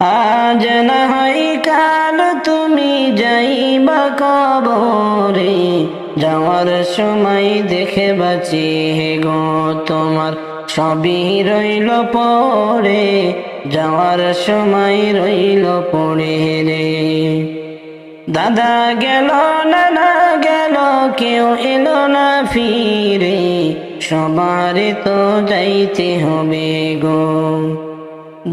আজ না কাল তুমি যাইবা কবরে, যাওয়ার সময় দেখে বাঁচি গো তোমার, সবই রইল পড়ে যাওয়ার সময় রইল পড়ে রে। দাদা গেল, নানা গেল, কেউ এলো না ফিরে, সবার তো যাইতে হবে গো।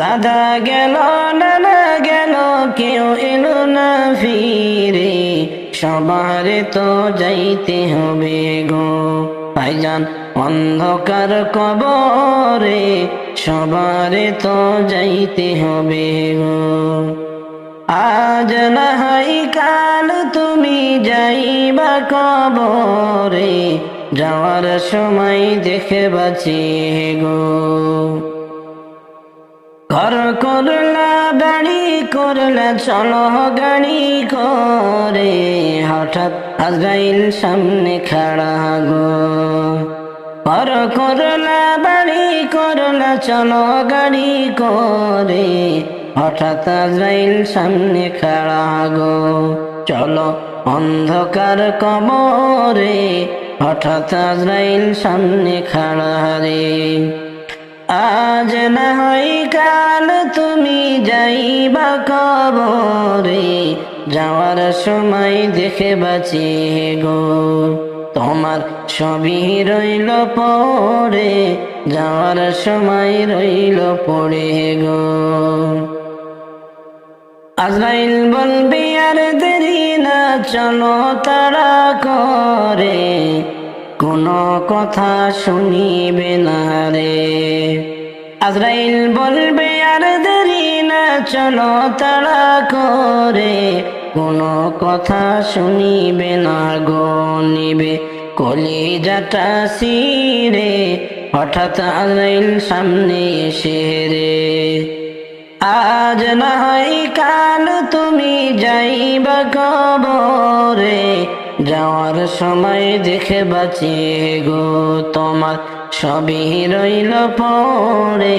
দাদা গেল, নানা গেল, কেউ এলো না ফিরে। সবার তো যাইতে হবে গো। ভাইজান, অন্ধকার কবরে সবার তো যাইতে হবে গো। আজ না হয় কাল তুমি যাইবা কবরে, যাওয়ার সময় দেখে বাঁচি গো। ঘর করলা, বাড়ি করলা, চলো গাড়ি করে হঠাৎ আজরাইল সামনে খাড়া গো। ঘর করলা, বাড়ি করলা, চলো গাড়ি করে হঠাৎ আজরাইল সামনে খাড়া গো। চলো অন্ধকার কবরে। হঠাৎ আজরাইল সামনে খাড়া রে। আজ না হয় কাল তুমি যাইবা কবরে, যাওয়ার সময় দেখে বাঁচি গো। তোমার সবই রইল পড়ে যাওয়ার সময় রইল পড়ে গো। আজরাইল বলবি আর দেরি না, চলো তারা করে। কোনো কথা শুনিবে না রে। আজরাইল বলবে, আর দেরি না, চলো তারা করে। কোনো কথা শুনিবে না গো, নিবে কলিজাটা সিরে হঠাৎ আজরাইল সামনে এসে রে, আজ না হয় কাল তুমি যাইবা কবরে। যাওয়ার সময় দেখে বাঁচি গো তোমার। সবই রইল পড়ে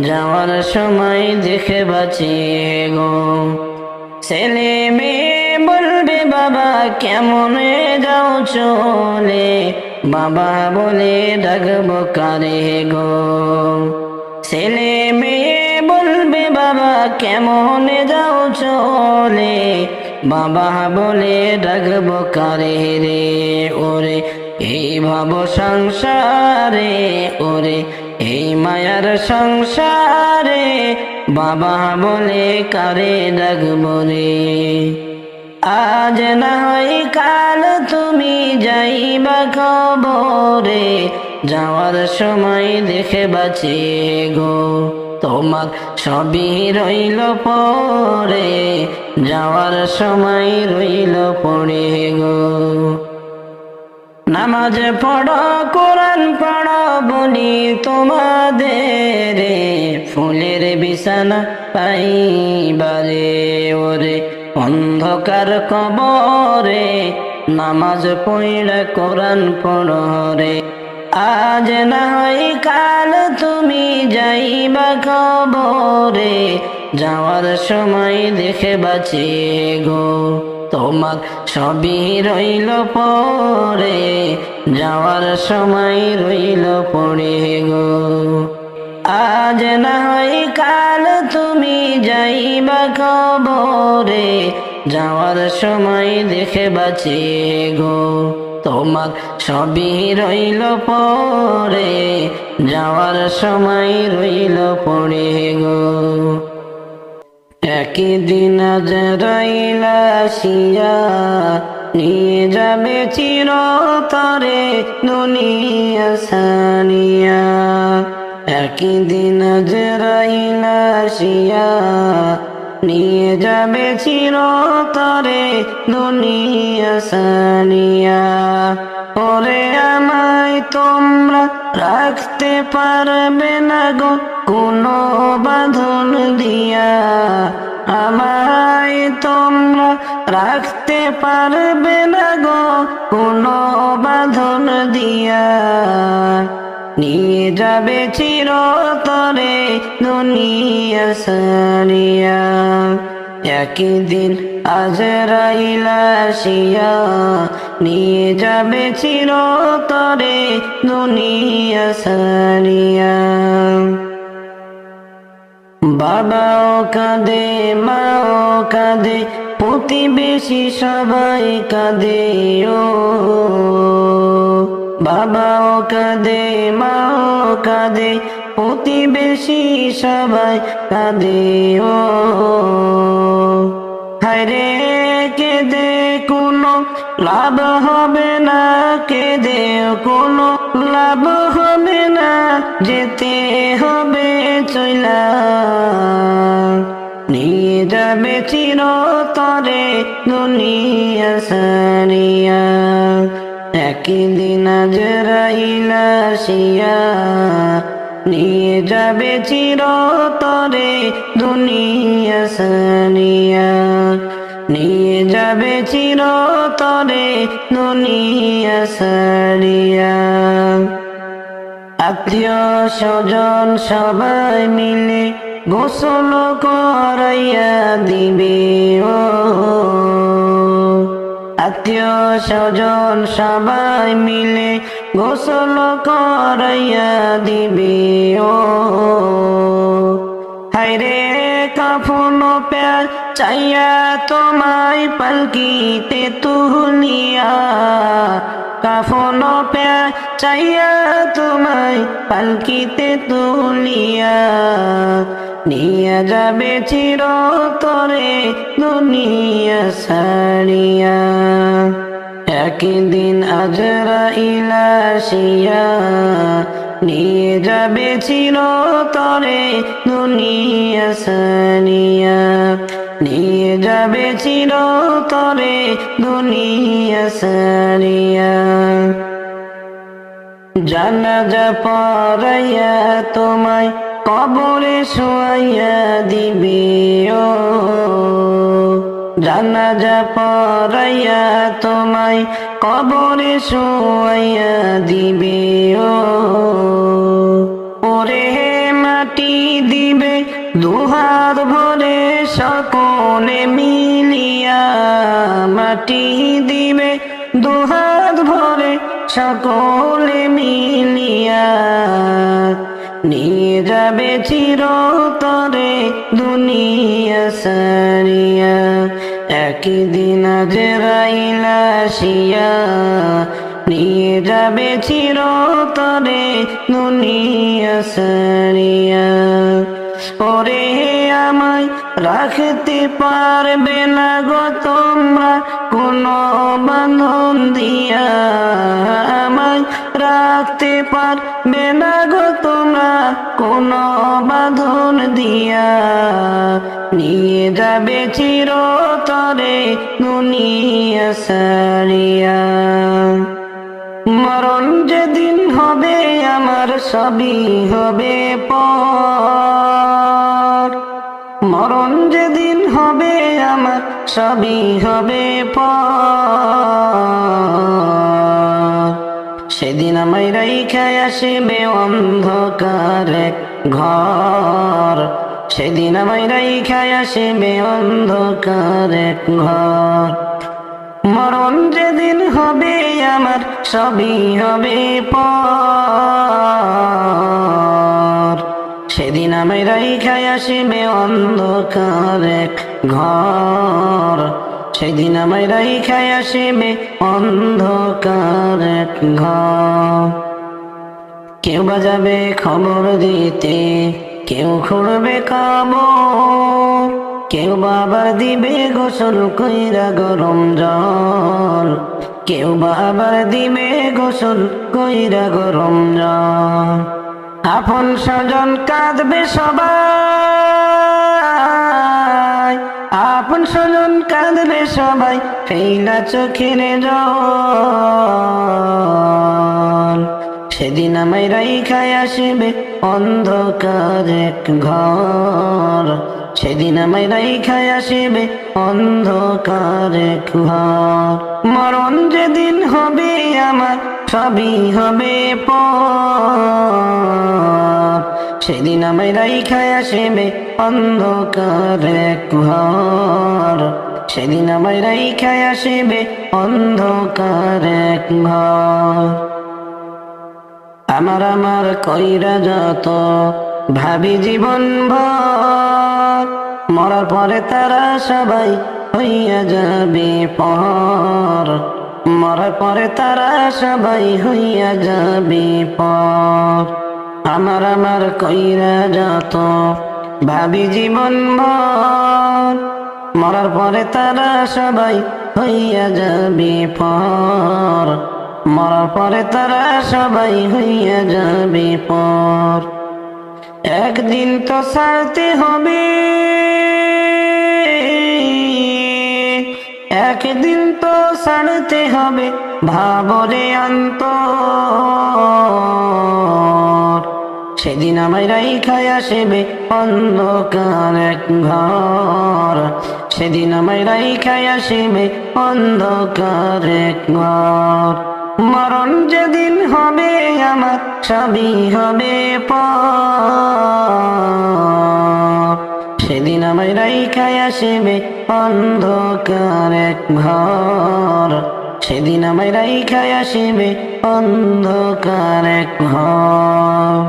যাওয়ার সময় দেখে বাঁচি গো। ছেলে মেয়ে বলবে, বাবা, কেমন যাও চলে? বাবা বলে, ডাকবো কারে গো? ছেলে মেয়ে বাবা, কেমন যাও চলে? বাবা বলে, ডাকবো কারে রে? ওরে, এই ভাব সংসারে, ওরে, এই মায়ার সংসারে। বাবা বলে, কারে ডাকবো রে? আজ না হয় কাল তুমি যাইবা কবরে যাওয়ার সময় দেখে বাঁচি গো তোমার সবই রইল পরে, যাওয়ার সময় রইল পড়ে গো। নামাজ পড়ো, কোরআন পড়ো বলি তোমাদের, ফুলের বিছানা পাইবারে ওরে, অন্ধকার কবরে নামাজ পড়ে, কোরআন পড়ো রে। আজ না হয় কাল তুমি যাইবা কবরে যাওয়ার সময় দেখে বাঁচি গো। তোমার সবই রইল পরে, যাওয়ার সময় রইল পড়ে গো। আজ না হয় কাল তুমি যাইবা কবরে যাওয়ার সময় দেখে বাঁচি গো। তোমার সবই রইল পরে, যাওয়ার সময় রইল পড়ে গো। একদিন আজ রইলা শিয়া নিয়ে যাবে চিরতরে দুনিয়া সানিয়া। একদিন রইলা শিয়া নিয়ে যাবে চিরতরে দুনিয়া ওরে আমায় তোমরা রাখতে পারবে না গো কোনো বাঁধন দিয়া। আমায় তোমরা রাখতে পারবে না গো কোনো বাঁধন দিয়া। নিয়ে যাবে চিরতরে দুনিয়া সারিয়া। একদিন আজরাইলা শিয়া নিয়ে যাবে চিরতরে দুনিয়া সারিয়া। বাবাও কাঁদে, মাও কাঁদে, প্রতিবেশী সবাই কাঁদে ও। বাবাও কাঁদে, মাও কাঁদে প্রতিবেশী সবাই কাঁদে, ও। হায়রে কেঁদে কোনো লাভ হবে না, কেঁদে কোনো লাভ হবে না, যেতে হবে চইলা। নিয়ে যাবে চিরতরে দুনিয়া সারিয়া। একদিন আজরাইলা শিয়া নিয়ে যাবে চিরতরে দুনিয়া সারিয়া নিয়ে যাবে চিরতরে দুনিয়া সারিয়া আত্মীয় স্বজন সবাই মিলে গোসল করাইয়া দিবে, ও আত্মীয় স্বজন সবাই মিলে গোসল করাইয়া দিবে। ও হাইরে কাফন প্যার চাইয়া তোমায় পালকিতে তুলিয়া। কাফন প্যার চাইয়া তোমায় পালকিতে তুলিয়া। নিয়ে যাবে চিরতরে দুনিয়া সারিয়া একদিন আজরা ইলাশিয়া নিয়ে যাবে চিরতরে দুনিয়া সারিয়া নিয়ে যাবে চিরতরে দুনিয়া সারিয়া জানাজা পড়াইয়া তোমায় কবরে শোয়াইয়া দিবে ও। জানাজা পড়াইয়া তোমায় কবরে শোয়াইয়া দিবে ওরে মাটি দিবে, দুহাত ভরে সকলে মিলিয়া মাটি দিবে, দুহাত ভরে সকলে মিলিয়া। নিয়ে যাবে চিরতরে দুনিয়া সারিয়া। একদিন যে রাইলাসিয়া নিয়ে যাবে চিরতরে দুনিয়া সারিয়া। ওরে আমায় রাখতে পারবে না গো তোমরা। কোনো বাঁধন দিয়া আমায় রাখতে পারবে না গো তোমরা। কোনো বাঁধন দিয়া নিয়ে যাবে চিরতরে দুনিয়া সারিয়া। মরণ যেদিন হবে, আমার সবই হবে পর। মরণ যেদিন হবে, আমার সবই হবে সেদিন আমায় রাইখায় আসবে অন্ধকার ঘর। সেদিন আমায় রাইখায় আসবে অন্ধকার ঘর। মরণ যেদিন হবে, আমার সবই হবে পর। আমি রাইখায় আসিবে অন্ধকার এক ঘর। সেদিন আমি রাইখায় আসিবে অন্ধকার এক কেউ বাজাবে খবর দিতে, কেউ খুঁড়বে খবর কেউ বাবা দিবে গোসল কইরা গরম জল। কেউ বাবা দিবে গোসল কইরা গরম জল। আপন স্বজন কাঁদবে সবাই। আপন স্বজন কাঁদবে সবাই, ফেইলা চোখের জল। সেদিন আমায় রাইখায় আসবে অন্ধকার এক ঘর। সেদিন আমায় রাইখায় আসবে অন্ধকার এক ঘর। মরণ যেদিন হবে আমার সবই হবে সেদিন আমায় রাইখায় আসবে অন্ধকার এক ঘর। সেদিন আমায় রাইখায় আসবে অন্ধকার ঘর। আমার আমার কইরা যত ভাবি জীবন ভর, মরার পরে তারা সবাই হইয়া যাবে পর। মরার পরে তারা সবাই হইয়া যাবে পর। আমার আমার কইরা যত ভাবি জীবন ভর। মরার পরে তারা সবাই হইয়া যাবে পর। মরার পরে তারা সবাই হইয়া যাবে পর। একদিন তো ছাড়তে হবে। একদিন তো ছাড়তে হবে ভাবরে অন্ত সেদিন আমায় রাইখায় আসবে অন্ধকার এক ঘর। সেদিন আমায় রাইখায় আসবে অন্ধকার এক ঘর। মরণ যেদিন হবে আমার সবই হবে পর। সেদিন আমায় রাইখায় আসবে অন্ধকার এক ঘর। সেদিন আমায় রাইখায় আসবে অন্ধকার এক ঘর।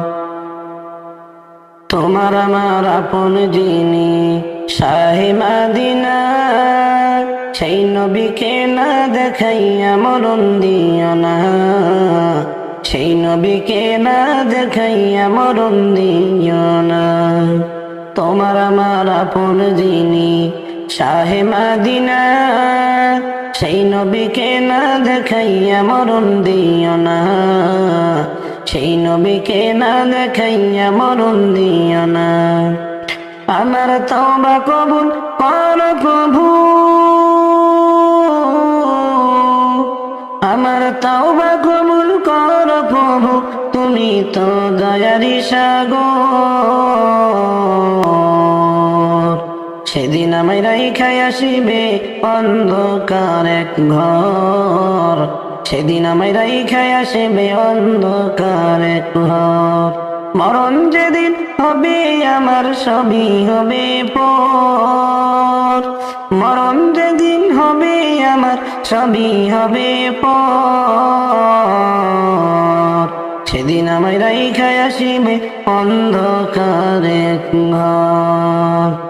তোমার আমার আপন যিনি শাহে মাদিনা, সেই নবীকে না দেখাইয়া মরণ দিও না। সেই নবীকে না দেখাইয়া মরণ দিও না। তোমার আমার আপন যিনি শাহে মাদিনা, সেই নবীকে না দেখাইয়া মরণ দিও না। সেই নবীকে না দেখাইয়া মরণ দিও না। আমার তওবা কবুল কর প্রভু। আমার তওবা কবুল কর প্রভু। তুমি তো দয়ারি সাগর। রাইখায় আসিবে অন্ধকার এক ঘর। সেদিন আমায় রাইখায় আসিবে অন্ধকার এক ঘর। মরণ যেদিন হবে, আমার সবই হবে পর। মরণ যেদিন হবে, আমার সবই হবে পর। সেদিন আমায় রাইখায় আসিবে অন্ধকার ঘর।